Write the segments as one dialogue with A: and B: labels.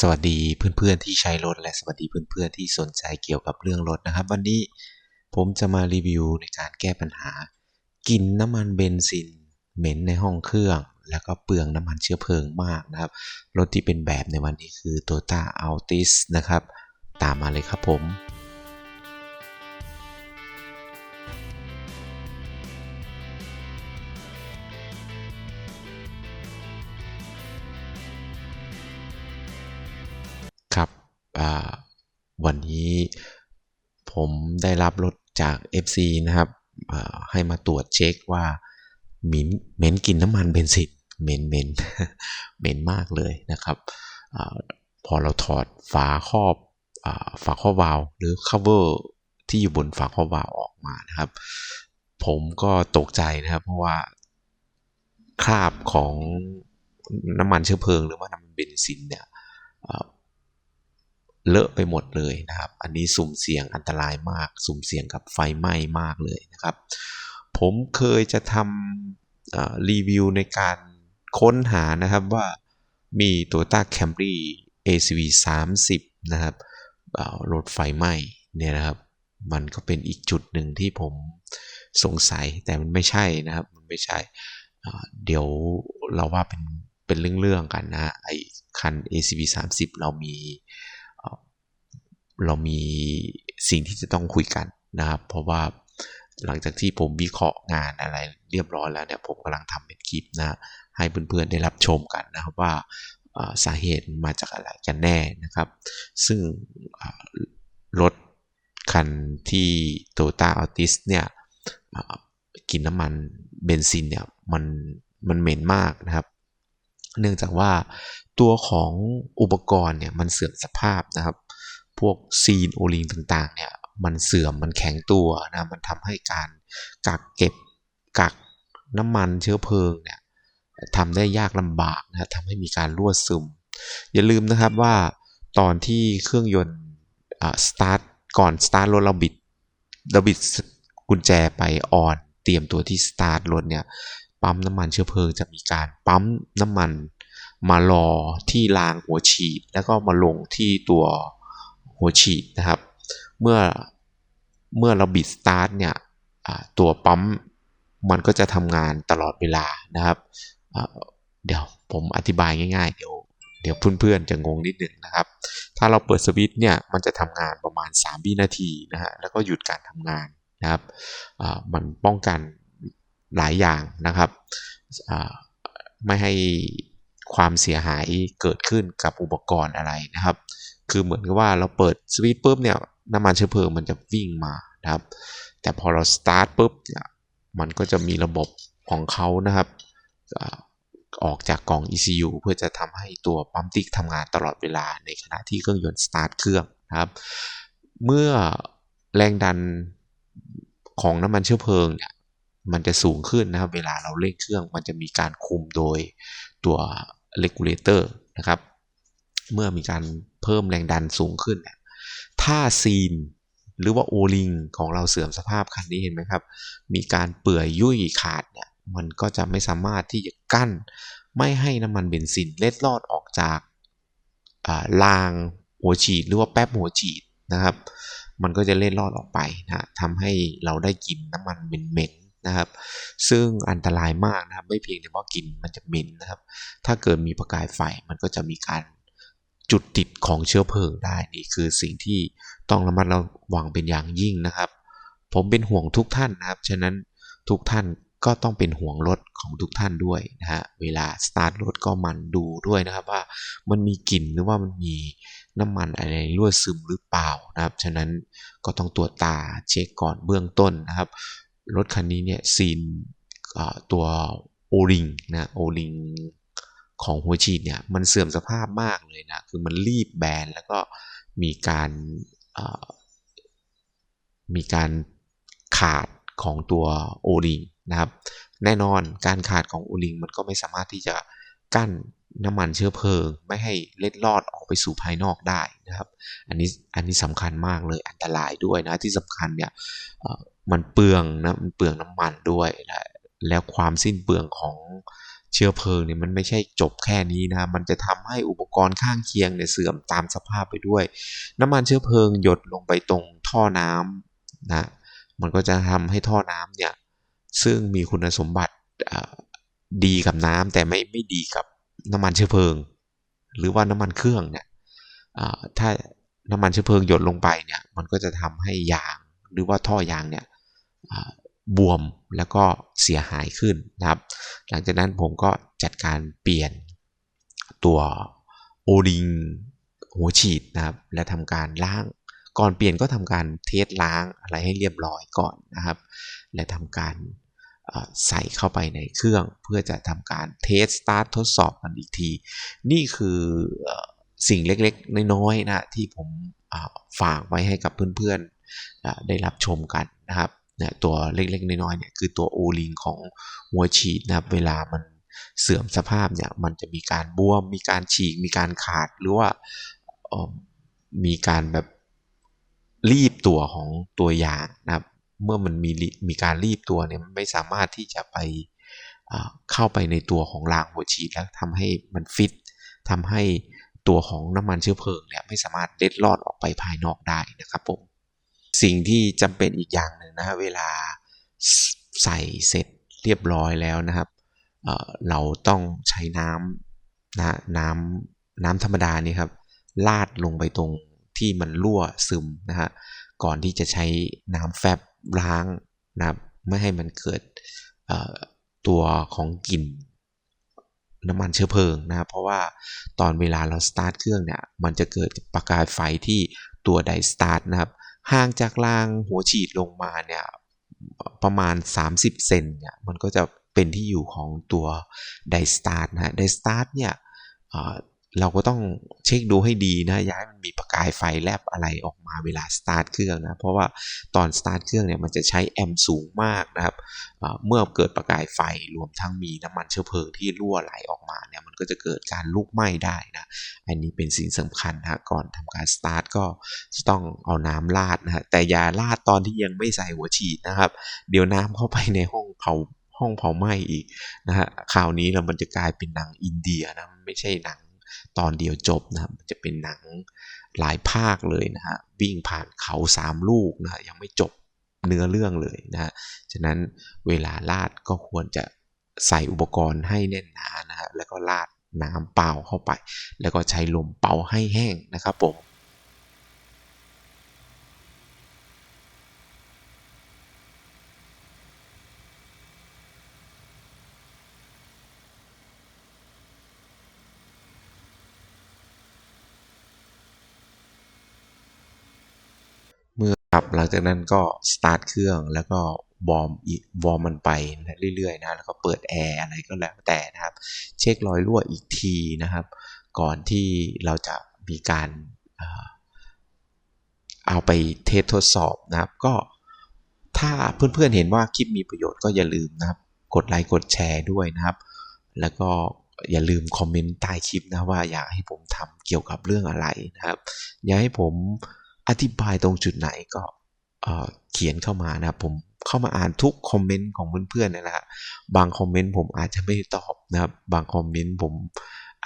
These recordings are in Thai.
A: สวัสดีเพื่อนๆที่ใช้รถและสวัสดีเพื่อนๆที่สนใจเกี่ยวกับเรื่องรถนะครับ วันนี้ผมจะมารีวิวในการแก้ปัญหากลิ่นน้ำมันเบนซินเหม็นในห้องเครื่อง แล้วก็เปลืองน้ำมันเชื้อเพลิงมากนะครับ รถที่เป็นแบบในวันนี้คือ Toyota Altis นะครับ ตามมาเลยครับผม ได้รับรถจาก FC นะครับให้มาตรวจเช็คว่าเหม็นเหม็นกลินน้ำมันเบนซินเหม็นเหม็นเหม็นมากเลยนะครับอพอเราถอดฝาครอบอฝาครอบวาล์วหรือ cover ที่อยู่บนฝาครอบวาล์วออกมานะครับ ผมก็ตกใจนะครับเพราะว่าคราบของน้ำมันเชื้อเพลิงหรือว่าน้ำมันเบนซินเนี่ย เลอะไปหมดเลยนะครับ อันนี้สุ่มเสี่ยงอันตรายมาก สุ่มเสี่ยงกับไฟไหม้มากเลยนะครับ ผมเคยจะทำรีวิวในการค้นหานะครับว่ามี Toyota Camry ACV 30 นะครับรถไฟไหม้เนี่ยนะครับ มันก็เป็นอีกจุดหนึ่งที่ผมสงสัยแต่มันไม่ใช่นะครับ มันไม่ใช่ เดี๋ยวเราว่าเป็นเป็นเรื่องๆกันนะไอ้คัน ACV 30 เรามี เรามีสิ่งที่จะต้องคุยกันนะครับ เพราะว่าหลังจากที่ผมวิเคราะห์งานอะไรเรียบร้อยแล้วเนี่ยผมกำลังทำเป็นคลิปนะให้เพื่อนๆได้รับชมกันนะครับว่าสาเหตุมาจากอะไรกันแน่นะครับ ซึ่งรถคันที่ Toyota Altis เนี่ยกินน้ำมันเบนซินเนี่ยมันมันเหม็นมากนะครับ เนื่องจากว่าตัวของอุปกรณ์เนี่ยมันเสื่อมสภาพนะครับ พวกซีนโอลิงต่างๆเนี่ยมันเสื่อมมันแข็งตัวนะมันทำให้การกักเก็บกักน้ำมันเชื้อเพลิงเนี่ยทำได้ยากลำบากนะทำให้มีการรั่วซึม อย่าลืมนะครับว่าตอนที่เครื่องยนต์สตาร์ทก่อนสตาร์ทรถเราบิดเราบิดกุญแจไปออนเตรียมตัวที่สตาร์ทรถเนี่ยปั๊มน้ำมันเชื้อเพลิงจะมีการปั๊มน้ำมันมารอที่รางหัวฉีด แล้วก็มาลงที่ตัว หัวฉีดนะครับ เมื่อเมื่อเราบิดสตาร์ทเนี่ยตัวปั๊มมันก็จะทำงานตลอดเวลานะครับ เดี๋ยวผมอธิบายง่ายๆ เดี๋ยวเดี๋ยวเพื่อนๆจะงงนิดหนึ่งนะครับ ถ้าเราเปิดสวิตช์เนี่ยมันจะทำงานประมาณ3วินาทีนะฮะแล้วก็หยุดการทำงานนะครับมันป้องกันหลายอย่างนะครับไม่ให้ความเสียหายเกิดขึ้นกับอุปกรณ์อะไรนะครับ คือเหมือนกับว่าเราเปิดสวิตช์ปุ๊บเนี่ยน้ำมันเชื้อเพลิงมันจะวิ่งมานะครับ แต่พอเราสตาร์ทปุ๊บเนี่ยมันก็จะมีระบบของเขานะครับออกจากกล่อง ECU เพื่อจะทำให้ตัวปั๊มติ๊กทำงานตลอดเวลาในขณะที่เครื่องยนต์สตาร์ทเครื่องนะครับ เมื่อแรงดันของน้ำมันเชื้อเพลิงเนี่ยมันจะสูงขึ้นนะครับ เวลาเราเร่งเครื่องมันจะมีการคุมโดยตัว regulator นะครับ เมื่อมีการเพิ่มแรงดันสูงขึ้นเนี่ยถ้าซีนหรือว่าโอลิงของเราเสื่อมสภาพคันนี้เห็นไหมครับ มีการเปื่อยยุ่ยขาดเนี่ยมันก็จะไม่สามารถที่จะกั้น ไม่ให้น้ำมันเบนซินเล็ดลอดออกจากรางหัวฉีดหรือว่าแป๊บหัวฉีดนะครับ มันก็จะเล็ดลอดออกไปนะทำให้เราได้กลิ่นน้ำมันเหม็นนะครับ ซึ่งอันตรายมากนะครับ ไม่เพียงแต่ว่ากลิ่นมันจะเหม็นนะครับ ถ้าเกิดมีประกายไฟมันก็จะมีการ จุดติดของเชื้อเพลิงได้นี่คือสิ่งที่ต้องระมัดระวังเป็นอย่างยิ่งนะครับ ผมเป็นห่วงทุกท่านนะครับ ฉะนั้นทุกท่านก็ต้องเป็นห่วงรถของทุกท่านด้วยนะฮะ เวลาสตาร์ทรถก็มันดูด้วยนะครับว่ามันมีกลิ่นหรือว่ามันมีน้ำมันอะไรรั่วซึมหรือเปล่านะครับ ฉะนั้นก็ต้องตรวจตาเช็คก่อนเบื้องต้นนะครับ รถคันนี้เนี่ยซีนตัวโอริงนะโอริง ของหัวฉีดเนี่ยมันเสื่อมสภาพมากเลยนะ คือมันรีบแบนแล้วก็มีการมีการขาดของตัวโอลิงนะครับ แน่นอนการขาดของโอลิงมันก็ไม่สามารถที่จะกั้นน้ำมันเชื้อเพลิง ไม่ให้เล็ดลอดออกไปสู่ภายนอกได้นะครับ อันนี้อันนี้สำคัญมากเลยอันตรายด้วยนะที่สำคัญเนี่ยมันเปลืองนะมันเปลืองน้ำมันด้วยนะแล้วความสิ้นเปลืองของ เชื้อเพลิงเนี่ยมันไม่ใช่จบแค่นี้นะมันจะทำให้อุปกรณ์ข้างเคียงเนี่ยเสื่อมตามสภาพไปด้วย น้ำมันเชื้อเพลิงหยดลงไปตรงท่อน้ำนะมันก็จะทำให้ท่อน้ำเนี่ยซึ่งมีคุณสมบัติดีกับน้ำแต่ไม่ไม่ดีกับน้ำมันเชื้อเพลิง หรือว่าน้ำมันเครื่องเนี่ยถ้าน้ำมันเชื้อเพลิงหยดลงไปเนี่ยมันก็จะทำให้ยางหรือว่าท่อยางเนี่ย บวมแล้วก็เสียหายขึ้นนะครับ หลังจากนั้นผมก็จัดการเปลี่ยนตัวโอดิงหัวฉีดนะครับ และทำการล้าง ก่อนเปลี่ยนก็ทำการเทสล้างอะไรให้เรียบร้อยก่อนนะครับ และทำการใส่เข้าไปในเครื่อง เพื่อจะทำการเทสสตาร์ททดสอบมันอีกที นี่คือสิ่งเล็กๆ น้อยๆนะที่ผมฝากไว้ให้กับเพื่อนๆได้รับชมกันนะครับ นี่ยตัวเล็กๆ น้อยๆเนี่ยคือตัวโอลิงของหัวฉีดนะครับ เวลามันเสื่อมสภาพเนี่ยมันจะมีการบวม มีการฉีก มีการขาดหรือว่ามีการแบบรีบตัวของตัวยางนะครับ เมื่อมันมีมีการรีบตัวเนี่ยมันไม่สามารถที่จะไปเข้าไปในตัวของรางหัวฉีดแล้วทำให้มันฟิตทำให้ตัวของน้ำมันเชื้อเพลิงเนี่ยไม่สามารถเล็ดลอดออกไปภายนอกได้นะครับผม สิ่งที่จำเป็นอีกอย่างหนึ่งนะฮะเวลาใส่เสร็จเรียบร้อยแล้วนะครับเเราต้องใช้น้ำนะน้ำน้ำธรรมดานี่ครับลาดลงไปตรงที่มันรั่วซึมนะฮะก่อนที่จะใช้น้ำแฟบล้างนะครับไม่ให้มันเกิดตัวของกลิ่นน้ำมันเชื้อเพลิงนะครับเพราะว่าตอนเวลาเราสตาร์ทเครื่องเนี่ยมันจะเกิดประกายไฟที่ตัวไดสตาร์ทนะครับ ห่างจากรางหัวฉีดลงมาเนี่ยประมาณ 30 เซนเนี่ยมันก็จะเป็นที่อยู่ของตัวไดสตาร์ทนะไดสตาร์ทเนี่ย เราก็ต้องเช็คดูให้ดีนะย้ายมันมีประกายไฟแลบอะไรออกมาเวลาสตาร์ทเครื่องนะเพราะว่าตอนสตาร์ทเครื่องเนี่ยมันจะใช้แอมป์สูงมากนะครับเมื่อเกิดประกายไฟรวมทั้งมีน้ำมันเชื้อเพลิงที่รั่วไหลออกมาเนี่ยมันก็จะเกิดการลุกไหม้ได้นะอันนี้เป็นสิ่งสำคัญนะก่อนทำการสตาร์ทก็จะต้องเอาน้ำราดนะฮะแต่อย่าราดตอนที่ยังไม่ใส่หัวฉีดนะครับ เดี๋ยวน้ำเข้าไปในห้องเผาห้องเผาไหม้อีกนะฮะคราวนี้เรามันจะกลายเป็นหนังอินเดียนะไม่ใช่หนัง ตอนเดียวจบนะครับจะเป็นหนังหลายภาคเลยนะฮะวิ่งผ่านเขาสามลูกนะยังไม่จบเนื้อเรื่องเลยนะฮะฉะนั้นเวลาลาดก็ควรจะใส่อุปกรณ์ให้แน่นหนานะฮะแล้วก็ลาดน้ำเปล่าเข้าไป แล้วก็ใช้ลมเป่าให้แห้งนะครับผม ครับหลังจากนั้นก็สตาร์ทเครื่องแล้วก็วอร์มวอร์มมันไปเรื่อยๆนะแล้วก็เปิดแอร์อะไรก็แล้วแต่นะครับ เช็ครอยรั่วอีกทีนะครับ ก่อนที่เราจะมีการเอาไปเทสทดสอบนะครับ ก็ถ้าเพื่อนๆเห็นว่าคลิปมีประโยชน์ก็อย่าลืมนะครับ กดไลค์กดแชร์ด้วยนะครับ แล้วก็อย่าลืมคอมเมนต์ใต้คลิปนะว่าอยากให้ผมทำเกี่ยวกับเรื่องอะไรนะครับ อยากให้ผม อธิบายตรงจุดไหนก็เขียนเข้ามานะครับผมเข้ามาอ่านทุกคอมเมนต์ของเพื่อนๆนี่แหละบางคอมเมนต์ผมอาจจะไม่ตอบนะครับ บางคอมเมนต์ผม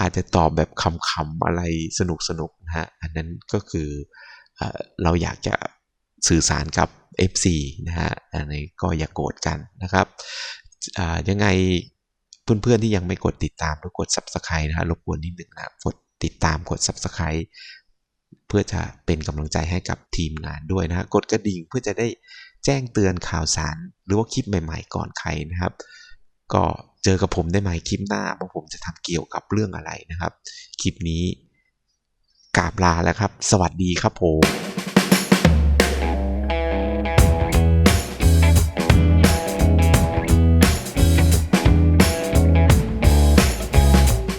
A: อาจจะตอบแบบคำๆอะไรสนุกๆนะฮะอันนั้นก็คือเราอยากจะสื่อสารกับ FC นะฮะอันนี้ก็อย่ากโกรธกันนะครับยังไงเพื่อนๆที่ยังไม่กดติดตามหรือกด Subscribe นะฮะรบกวนนิดหนึ่งนะกดติดตามกด Subscribe เพื่อจะเป็นกำลังใจให้กับทีมงานด้วยนะกดกระดิ่งเพื่อจะได้แจ้งเตือนข่าวสาร หรือว่าคลิปใหม่ๆ ก่อนใครนะครับ ก็เจอกับผมได้ใหม่คลิปหน้าว่าผมจะทำเกี่ยวกับเรื่องอะไรนะครับ คลิปนี้กราบลาแล้วครับ สวัสดีครับผม